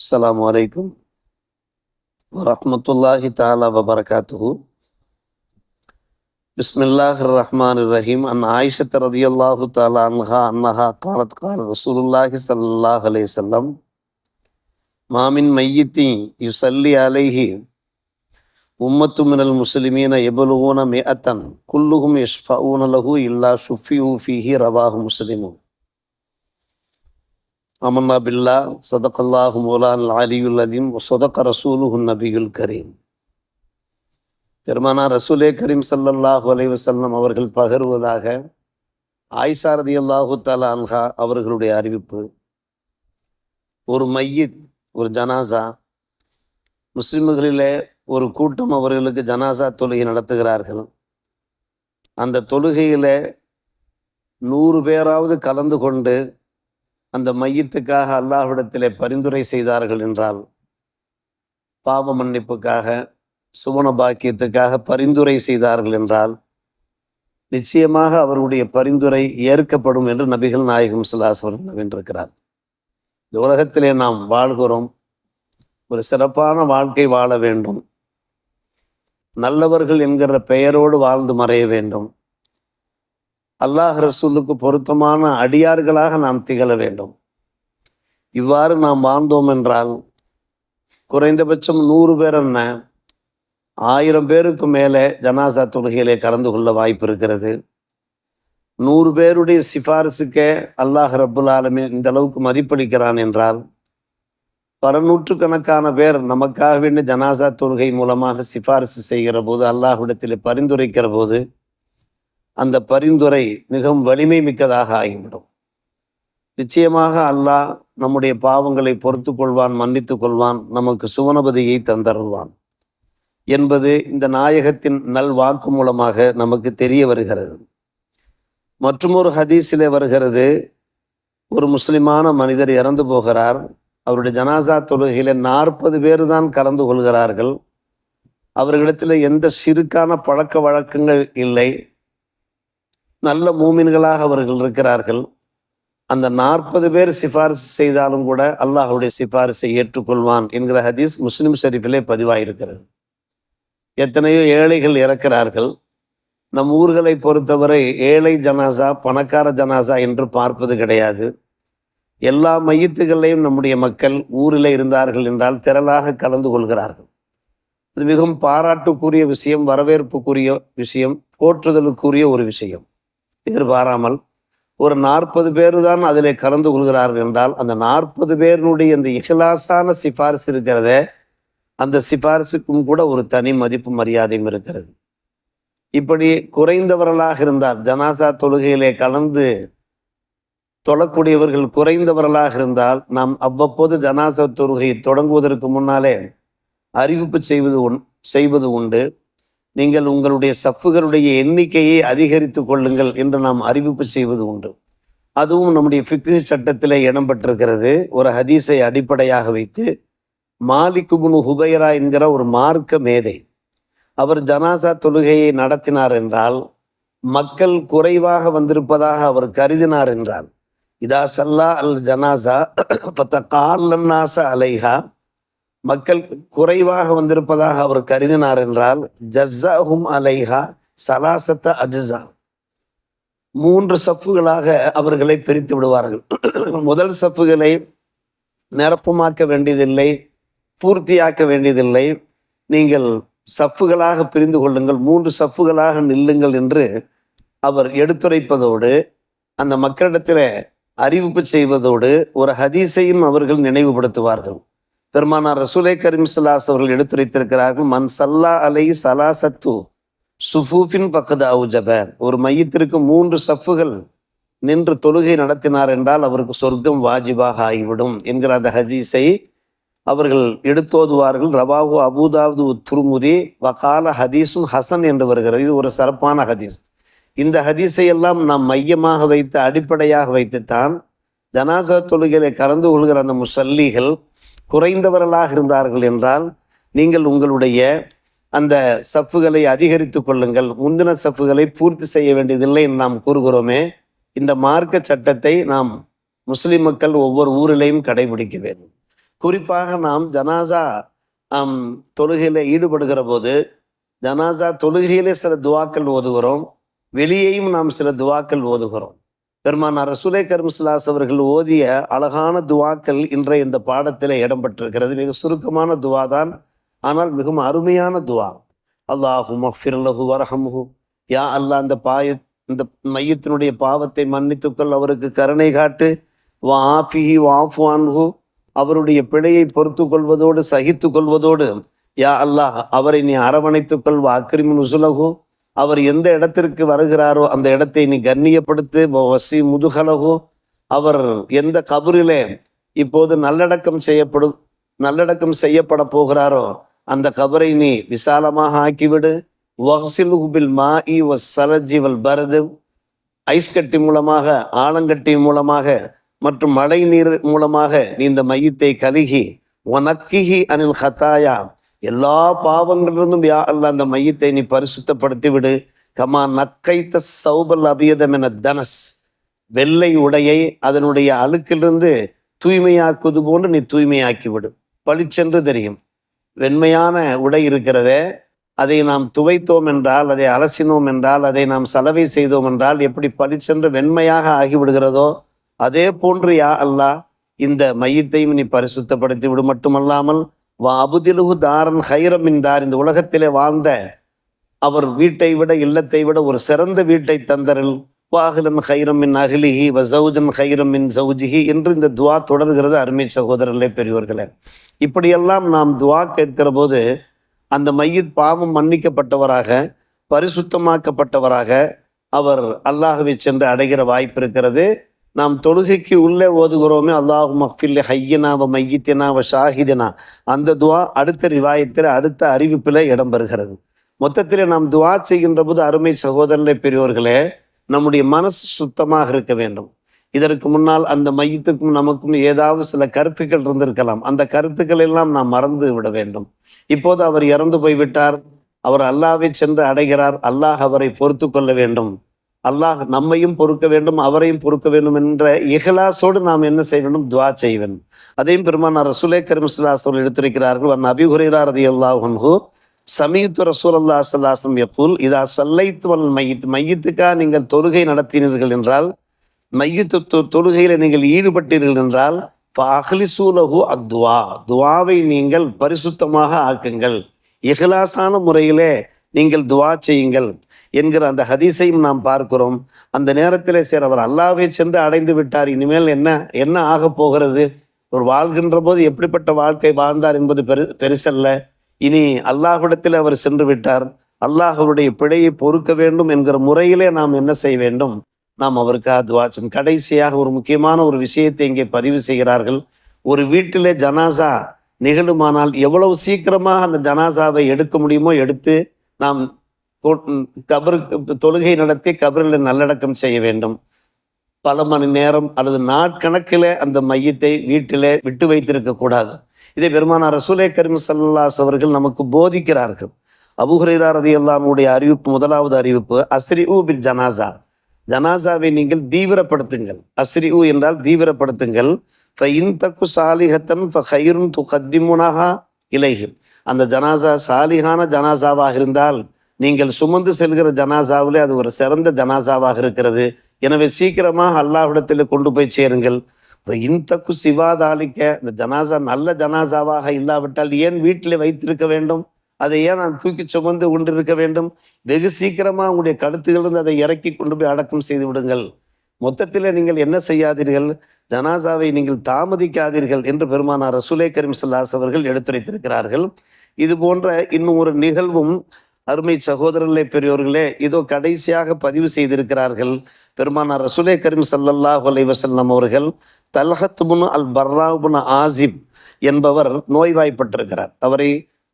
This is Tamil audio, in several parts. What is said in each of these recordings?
السلام عليكم ورحمة الله تعالى وبركاته. بسم الله الرحمن الرحيم. عن عائشة رضي الله تعالى عنها أنها قالت قال رسول الله صلى الله عليه وسلم ما من ميت يصلي عليه أمة من المسلمين يبلغون مئة كلهم يشفعون له إلا شفعوا فيه رواه مسلم. அமன்னா பில்லா சதக்கல்லாஹு மோலான் அலியுல் அதீம் சொதக்க ரசூலுஹுன் நபியுல் கரீம். பெருமானா ரசூலே கரீம் சல்லல்லாஹு அலைவசல்லம் அவர்கள் பகருவதாக ஆயிஷா அல்லாஹு தாலா அன்ஹா அவர்களுடைய அறிவிப்பு. ஒரு மையத் ஒரு ஜனாசா முஸ்லிம்களிலே ஒரு கூட்டம் அவர்களுக்கு ஜனாசா தொழுகை நடத்துகிறார்கள். அந்த தொழுகையில் நூறு பேராவது கலந்து கொண்டு அந்த மையத்துக்காக அல்லாஹ்விடத்திலே பரிந்துரை செய்தார்கள் என்றால் பாவ மன்னிப்புக்காக சுவன பாக்கியத்துக்காக பரிந்துரை செய்தார்கள் என்றால் நிச்சயமாக அவருடைய பரிந்துரை ஏற்கப்படும் என்று நபிகள் நாயகம் சுல்லாசவர்கள் வென்றிருக்கிறார் இந்த உலகத்திலே நாம் வாழ்கிறோம். ஒரு சிறப்பான வாழ்க்கை வாழ வேண்டும். நல்லவர்கள் என்கிற பெயரோடு வாழ்ந்து மறைய வேண்டும். அல்லாஹ் ரசூலுக்கு பொருத்தமான அடியார்களாக நாம் திகழ வேண்டும். இவ்வாறு நாம் வாழ்ந்தோம் என்றால் குறைந்தபட்சம் நூறு பேர் என்ன ஆயிரம் பேருக்கு மேலே ஜனாசா தொழுகையிலே கலந்து கொள்ள வாய்ப்பு இருக்கிறது. நூறு பேருடைய சிபாரிசுக்கே அல்லாஹ் ரபுல் ஆலமீன் இந்த அளவுக்கு மதிப்பளிக்கிறான் என்றால் பல நூற்றுக்கணக்கான பேர் நமக்காக வேண்டிய ஜனாசா தொழுகை மூலமாக சிபாரிசு செய்கிற போது அல்லாஹ்விடத்தில் பரிந்துரைக்கிற போது அந்த பரிந்துரை மிகவும் வலிமை மிக்கதாக ஆகிவிடும். நிச்சயமாக அல்லாஹ் நம்முடைய பாவங்களை பொறுத்து கொள்வான் மன்னித்து கொள்வான் நமக்கு சுவனபதியை தந்தருள்வான் என்பது இந்த நாயகத்தின் நல் வாக்கு மூலமாக நமக்கு தெரிய வருகிறது. மற்றொரு ஹதீஸிலே வருகிறது ஒரு முஸ்லிமான மனிதர் இறந்து போகிறார் அவருடைய ஜனாசா தொழுகையில் நாற்பது பேர் தான் கலந்து கொள்கிறார்கள் அவர்களிடத்தில் எந்த சிறுக்கான பழக்க வழக்கங்கள் இல்லை நல்ல மூமின்களாக அவர்கள் இருக்கிறார்கள். அந்த நாற்பது பேர் சிபாரிசு செய்தாலும் கூட அல்லாஹுடைய சிபாரிசை ஏற்றுக்கொள்வான் என்கிற ஹதீஸ் முஸ்லிம் ஷெரீஃபிலே பதிவாயிருக்கிறது. எத்தனையோ ஏழைகள் இறக்கிறார்கள். நம் ஊர்களை பொறுத்தவரை ஏழை ஜனாசா பணக்கார ஜனாசா என்று பார்ப்பது கிடையாது. எல்லா மையத்துகளையும் நம்முடைய மக்கள் ஊரில் இருந்தார்கள் என்றால் திரளாக கலந்து கொள்கிறார்கள். அது மிகவும் பாராட்டுக்குரிய விஷயம் வரவேற்புக்குரிய விஷயம் போற்றுதலுக்குரிய ஒரு விஷயம். எதிர்பாராமல் ஒரு நாற்பது பேர் தான் அதில் கலந்து கொள்கிறார்கள் என்றால் அந்த நாற்பது பேருடைய இந்த இகலாசான சிபாரிசு இருக்கிறத அந்த சிபாரிசுக்கும் கூட ஒரு தனி மதிப்பு மரியாதையும் இருக்கிறது. இப்படி குறைந்தவர்களாக இருந்தால் ஜனாசா தொழுகையிலே கலந்து தொழக்கூடியவர்கள் குறைந்தவர்களாக இருந்தால் நாம் அவ்வப்போது ஜனாசா தொழுகையை தொடங்குவதற்கு முன்னாலே அறிவிப்பு செய்வது உண் செய்வது உண்டு. நீங்கள் உங்களுடைய சஃப்புகளுடைய எண்ணிக்கையை அதிகரித்து கொள்ளுங்கள் என்று நாம் அறிவிப்பு செய்வது உண்டு. அதுவும் நம்முடைய ஃபிக்கு சட்டத்தில் இடம்பெற்றிருக்கிறது ஒரு ஹதீஸை அடிப்படையாக வைத்து மாலிகுபுனு ஹுபைரா என்கிற ஒரு மார்க்க மேதை அவர் ஜனாசா தொழுகையை நடத்தினார் என்றால் மக்கள் குறைவாக வந்திருப்பதாக அவர் கருதினார் என்றார். இதா சல்லா அல் ஜனாசா பத்த கார்லன்னாச அலைஹா மக்கள் குறைவாக வந்திருப்பதாக அவர் கருதினார் என்றால் ஜஸ்ஸாஹும் அலைஹா சலாசத்த அஜஸா. மூன்று சஃப்புகளாக அவர்களை பிரித்து விடுவார்கள். முதல் சஃப்புகளை நிரப்பமாக்க வேண்டியதில்லை பூர்த்தியாக்க வேண்டியதில்லை. நீங்கள் சஃப்புகளாக பிரிந்து கொள்ளுங்கள் மூன்று சஃப்புகளாக நில்லுங்கள் என்று அவர் எடுத்துரைப்பதோடு அந்த மக்களிடத்தில் அறிவிப்பு செய்வதோடு ஒரு ஹதீஸையும் அவர்கள் நினைவுபடுத்துவார்கள். பெருமானார் ரசூலை கரிமிசலாஸ் அவர்கள் எடுத்துரைத்திருக்கிறார்கள் மன் சல்லா அலை சலாசத்து சுஃபூஃபின் பக்கது அவுஜப ஒரு மையத்திற்கு மூன்று சஃப்புகள் நின்று தொழுகை நடத்தினார் என்றால் அவருக்கு சொர்க்கம் வாஜிபாக ஆகிவிடும் என்கிற அந்த ஹதீஸை அவர்கள் எடுத்தோதுவார்கள். ரவாஹு அபுதாவது துருமுதி வகால ஹதீஸும் ஹசன் என்று வருகிறது. இது ஒரு சிறப்பான ஹதீஸ். இந்த ஹதீஸை எல்லாம் நாம் மையமாக வைத்து அடிப்படையாக வைத்துத்தான் ஜனாசா தொழுகையில கலந்து கொள்கிற அந்த முசல்லிகள் குறைந்தவர்களாக இருந்தார்கள் என்றால் நீங்கள் உங்களுடைய அந்த சப்புகளை அதிகரித்து கொள்ளுங்கள். முந்தின சப்புகளை பூர்த்தி செய்ய வேண்டியதில்லை என்று நாம் கூறுகிறோமே இந்த மார்க்க சட்டத்தை நாம் முஸ்லிம் மக்கள் ஒவ்வொரு ஊரிலையும் கடைபிடிக்க வேண்டும். குறிப்பாக நாம் ஜனாசா தொழுகையில் ஈடுபடுகிற போது ஜனாசா தொழுகையிலே சில துவாக்கள் ஓதுகிறோம் வெளியேயும் நாம் சில துவாக்கள் ஓதுகிறோம். பெருமானார் ரசூலை கர்மசிலாஸ் அவர்கள் ஓதிய அழகான துவாக்கள் இன்றைய இந்த பாடத்தில் இடம்பெற்றிருக்கிறது. மிக சுருக்கமான துவா தான் ஆனால் மிகவும் அருமையான துவா. அல்லாஹு மஃபிர்லஹு வரஹமுஹு. யா அல்லாஹ் அந்த பாய இந்த மையத்தினுடைய பாவத்தை மன்னித்துக்கொள் அவருக்கு கருணை காட்டு. வா ஆஃபிஹி வாஃபு அவருடைய பிழையை பொறுத்து கொள்வதோடு சகித்து கொள்வதோடு யா அல்லாஹ் அவரை நீ அரவணைத்துக்கொள் வா அக்ரிம் நுசுலகு அவர் எந்த இடத்திற்கு வருகிறாரோ அந்த இடத்தை நீ கண்ணியப்படுத்து வசி முதுகலகு. அவர் எந்த கபரிலே இப்போது நல்லடக்கம் செய்யப்படு நல்லடக்கம் செய்யப்பட போகிறாரோ அந்த கபரை நீ விசாலமாக ஆக்கிவிடு. வஹ்சிலுஹு மா இ வஸ்ஸலஜி வல் பரது. ஐஸ் கட்டி மூலமாக ஆலங்கட்டி மூலமாக மற்றும் மழை நீர் மூலமாக நீ இந்த மையத்தை கழுகி உனக்கிஹி அனில் ஹத்தாயா எல்லா பாவங்களிலிருந்தும் யா அல்ல அந்த மையத்தை நீ பரிசுத்தப்படுத்தி விடு கமா நக்கைத்த சௌபல் அபியதம் என தனஸ். வெள்ளை உடையை அதனுடைய அழுக்கிலிருந்து தூய்மையாக்குவது போன்று நீ தூய்மையாக்கி விடும் பளிச்சென்று தெரியும். வெண்மையான உடை இருக்கிறதே அதை நாம் துவைத்தோம் என்றால் அதை அலசினோம் என்றால் அதை நாம் சலவை செய்தோம் என்றால் எப்படி பளிச்சென்று வெண்மையாக ஆகிவிடுகிறதோ அதே போன்று யா அல்லா இந்த மையத்தையும் நீ பரிசுத்தப்படுத்தி விடும் மட்டுமல்லாமல் வா அபுதிலுகு தாரன் ஹைரமின் தார் இந்த உலகத்திலே வாழ்ந்த அவர் வீட்டை விட இல்லத்தை விட ஒரு சிறந்த வீட்டை தந்தரில் ஹைரம் ஹைரமின் அகிலிஹி வசௌஜன் மின் சௌஜிஹி என்று இந்த துவா தொடர்கிறது அருமை சகோதரர்களே பெரியவர்களே இப்படியெல்லாம் நாம் துவா கேட்கிற போது அந்த மையத் பாவம் மன்னிக்கப்பட்டவராக பரிசுத்தமாக்கப்பட்டவராக அவர் அல்லாஹுவை சென்று அடைகிற வாய்ப்பு இருக்கிறது. நாம் தொழுகைக்கு உள்ளே ஓதுகிறோமே அல்லாஹு மஃபில் ஹையனா வ மையத்தினா வ ஷாஹிதனா. அந்த துவா அடுத்த ரிவாயத்தில் அடுத்த அறிவிப்பில் இடம்பெறுகிறது. மொத்தத்தில் நாம் துவா செய்கின்ற போது அருமை சகோதரனை பெரியோர்களே நம்முடைய மனசு சுத்தமாக இருக்க வேண்டும். இதற்கு முன்னால் அந்த மையத்துக்கும் நமக்கும் ஏதாவது சில கருத்துக்கள் இருந்திருக்கலாம். அந்த கருத்துக்கள் எல்லாம் நாம் மறந்து விட வேண்டும். இப்போது அவர் இறந்து போய்விட்டார். அவர் அல்லாவை சென்று அடைகிறார். அல்லாஹ் அவரை பொறுத்து கொள்ள வேண்டும். அல்லாஹ் நம்மையும் பொறுக்க வேண்டும் அவரையும் பொறுக்க வேண்டும் என்ற இஹ்லாஸோடு நாம் என்ன செய்ய வேண்டும் துவா செய்ய வேண்டும் அதையும் பெருமானார் ரசூலே கரிம்ஸ்லாஸ் எடுத்திருக்கிறார்கள். வன் அபி ஹுரைரா ரதி அல்லாஹன்ஹு சமீத்து ரசூல் அல்லா சல்லாஸ்லம் எப்பூல் இதா சல்லைத்து வல் மையத் மையத்துக்காக நீங்கள் தொழுகை நடத்தினீர்கள் என்றால் மையத்து தொ- நீங்கள் ஈடுபட்டீர்கள் என்றால் அஹ்லிசூலஹு அத்வா துவாவை நீங்கள் பரிசுத்தமாக ஆக்குங்கள். இஹ்லாசான முறையிலே நீங்கள் துவா செய்யுங்கள். என்கிற அந்த ஹதீஸையும் நாம் பார்க்கிறோம். அந்த நேரத்தில் சரி அவர் அல்லாவை சென்று அடைந்து விட்டார். இனிமேல் என்ன என்ன ஆக போகிறது? ஒரு வாழ்கின்ற போது எப்படிப்பட்ட வாழ்க்கை வாழ்ந்தார் என்பது பெரு பெருசல்ல. இனி அல்லாஹ்விடத்தில் அவர் சென்று விட்டார். அல்லாஹ் அவருடைய பிழையை பொறுக்க வேண்டும் என்கிற முறையிலே நாம் என்ன செய்ய வேண்டும்? நாம் அவருக்காக துவாச்சன் கடைசியாக ஒரு முக்கியமான ஒரு விஷயத்தை இங்கே பதிவு செய்கிறார்கள். ஒரு வீட்டிலே ஜனாசா நிகழுமானால் எவ்வளவு சீக்கிரமாக அந்த ஜனாசாவை எடுக்க முடியுமோ எடுத்து நாம் கபரு தொழுகை நடத்தி கபரில் நல்லடக்கம் செய்ய வேண்டும். பல மணி நேரம் அல்லது நாட்கணக்கில் அந்த மையத்தை வீட்டிலே விட்டு வைத்திருக்க கூடாது. இதை பெருமானார் ரசூலே கரீம் சல்லாஸ் அவர்கள் நமக்கு போதிக்கிறார்கள். அபுஹுரைரா ரதி அல்லாமுடைய அறிவிப்பு முதலாவது அறிவிப்பு அஸ்ரி ஊ பில் ஜனாசா. ஜனாசாவை நீங்கள் தீவிரப்படுத்துங்கள். அஸ்ரி ஊ என்றால் தீவிரப்படுத்துங்கள். இன் தக்கு சாலிஹத்தன் ஃபைருன் துகத்திமுனஹா இலைஹி. அந்த ஜனாசா சாலிகான ஜனாசாவாக இருந்தால் நீங்கள் சுமந்து செல்கிற ஜனாசாவிலே அது ஒரு சிறந்த ஜனாசாவாக இருக்கிறது. எனவே சீக்கிரமாக அல்லாஹ்விடத்தில் கொண்டு போய் சேருங்கள். இன்தக்கு சிவாதாலிக்க இந்த ஜனாசா நல்ல ஜனாசாவாக இல்லாவிட்டால் ஏன் வீட்டில் வைத்திருக்க வேண்டும்? அதை ஏன் நான் தூக்கி சுமந்து கொண்டிருக்க வேண்டும்? வெகு சீக்கிரமா உங்களுடைய கழுத்துகளிலிருந்து அதை இறக்கி கொண்டு போய் அடக்கம் செய்து விடுங்கள். மொத்தத்தில் நீங்கள் என்ன செய்யாதீர்கள்? ஜனாசாவை நீங்கள் தாமதிக்காதீர்கள் என்று பெருமானார் ரசூலே கரீம் சல்லாஸ் அவர்கள் எடுத்துரைத்திருக்கிறார்கள். இது போன்ற இன்னும் ஒரு நிகழ்வும் அருமை சகோதரர்களே பெரியோர்களே இதோ கடைசியாக பதிவு செய்திருக்கிறார்கள் பெருமானார் ரசுலே கரீம் சல்லல்லாஹு அலைவசல்லம் வஸல்லம் அவர்கள் தல்ஹத்துபுன் அல் பர்ராபுன் ஆசிப் என்பவர் நோய்வாய்ப்பட்டிருக்கிறார். அவரை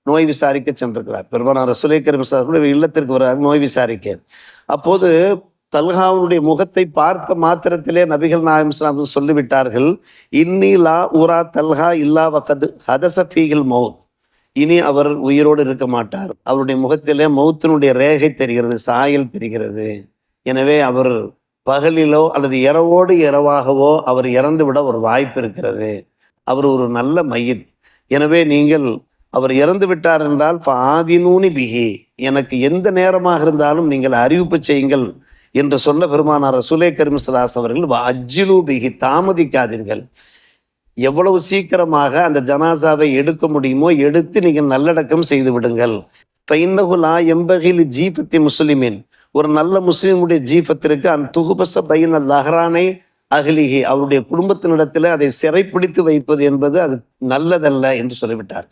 நோய் விசாரிக்க சென்றிருக்கிறார். பெருமானார் ரசுலே கரீம் சல்லல்லாஹு இல்லத்திற்கு வர்றார் நோய் விசாரிக்க. அப்போது தல்ஹாவுடைய முகத்தை பார்த்த மாத்திரத்திலே நபிகள் நாயம் இஸ்லாம் சொல்லிவிட்டார்கள் இன்னி லா உரா தல்ஹா இல்லா வகது ஹதச மௌத். இனி அவர் உயிரோடு இருக்க மாட்டார். அவருடைய முகத்திலே மௌத்தினுடைய ரேகை தெரிகிறது சாயல் தெரிகிறது. எனவே அவர் பகலிலோ அல்லது இரவோடு இரவாகவோ அவர் இறந்து விட ஒரு வாய்ப்பு இருக்கிறது. அவர் ஒரு நல்ல மையத் எனவே நீங்கள் அவர் இறந்து விட்டார் என்றால் ஆதினூனி பிகி எனக்கு எந்த நேரமாக இருந்தாலும் நீங்கள் அறிவிப்பு செய்யுங்கள் என்று சொன்ன பெருமானார் சுலே கரிமசலாஸ் அவர்கள் அஜிலு பிகி தாமதிக்காதீர்கள். எவ்வளவு சீக்கிரமாக அந்த ஜனாசாவை எடுக்க முடியுமோ எடுத்து நீங்கள் நல்லடக்கம் செய்து விடுங்கள். பைன்னகுலா எம்பகில் ஜீபத்தி முஸ்லிமின். ஒரு நல்ல முஸ்லீமுடைய ஜீபத்திற்கு அந்த துகுபச பையன் லஹரானை அகலிகி அவருடைய குடும்பத்தினிடத்தில் அதை சிறைப்பிடித்து வைப்பது என்பது அது நல்லதல்ல என்று சொல்லிவிட்டார்.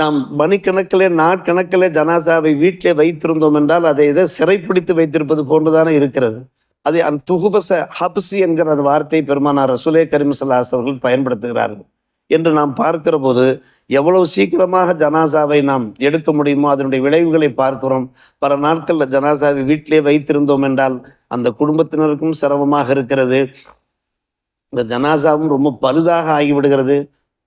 நாம் மணிக்கணக்கிலே நாட்கணக்கிலே ஜனாசாவை வீட்டிலே வைத்திருந்தோம் என்றால் அதை இதை சிறைப்பிடித்து வைத்திருப்பது போன்றுதானே இருக்கிறது. அது அந்த துகுபச ஹப்சி என்கிற அந்த வார்த்தை பெருமானார் ரசூலே கரிமசல்லாஸ் அவர்கள் பயன்படுத்துகிறார்கள். என்று நாம் பார்க்கிற போது எவ்வளவு சீக்கிரமாக ஜனாசாவை நாம் எடுக்க முடியுமோ அதனுடைய விளைவுகளை பார்க்கிறோம். பல நாட்களில் ஜனாசாவை வீட்டிலே வைத்திருந்தோம் என்றால் அந்த குடும்பத்தினருக்கும் சிரமமாக இருக்கிறது. இந்த ஜனாசாவும் ரொம்ப பழுதாக ஆகிவிடுகிறது.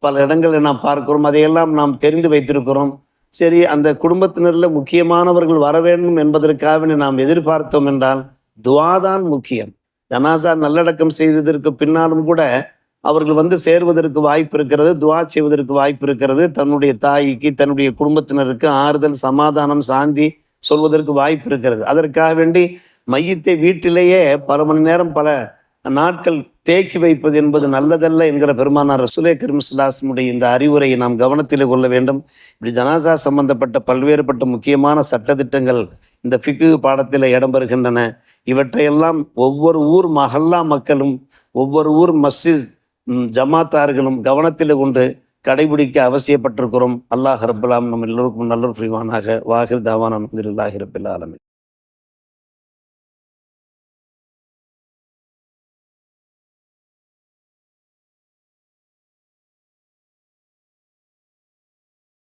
பல இடங்களில் நாம் பார்க்கிறோம் அதையெல்லாம் நாம் தெரிந்து வைத்திருக்கிறோம். சரி அந்த குடும்பத்தினரில் முக்கியமானவர்கள் வர வேண்டும் என்பதற்காக நாம் எதிர்பார்த்தோம் என்றால் துவாதான் முக்கியம். ஜனாசா நல்லடக்கம் செய்ததற்கு பின்னாலும் கூட அவர்கள் வந்து சேர்வதற்கு வாய்ப்பு இருக்கிறது துவா செய்வதற்கு வாய்ப்பு இருக்கிறது. தன்னுடைய தாய்க்கு தன்னுடைய குடும்பத்தினருக்கு ஆறுதல் சமாதானம் சாந்தி சொல்வதற்கு வாய்ப்பு இருக்கிறது. அதற்காக வேண்டி மையத்தை வீட்டிலேயே பல மணி நேரம் பல நாட்கள் தேக்கி வைப்பது என்பது நல்லதல்ல என்கிற பெருமானார் ரசுலே கரிம்ஸ்லாஸ்முடைய இந்த அறிவுரையை நாம் கவனத்தில் கொள்ள வேண்டும். இப்படி ஜனாசா சம்பந்தப்பட்ட பல்வேறுபட்ட முக்கியமான சட்டத்திட்டங்கள் இந்த ஃபிக்கு பாடத்தில் இடம்பெறுகின்றன. இவற்றையெல்லாம் ஒவ்வொரு ஊர் மஹல்லா மக்களும் ஒவ்வொரு ஊர் மஸ்ஜித் ஜமாத்தார்களும் கவனத்தில் கொண்டு கடைபிடிக்க அவசியப்பட்டிருக்கிறோம். அல்லாஹ் ரபுல்லாம் நம்ம எல்லோருக்கும் நல்ல புரிவானாக. வாஹிர் தாவான் அலமதுல்லாஹி ரபில் ஆலமின்.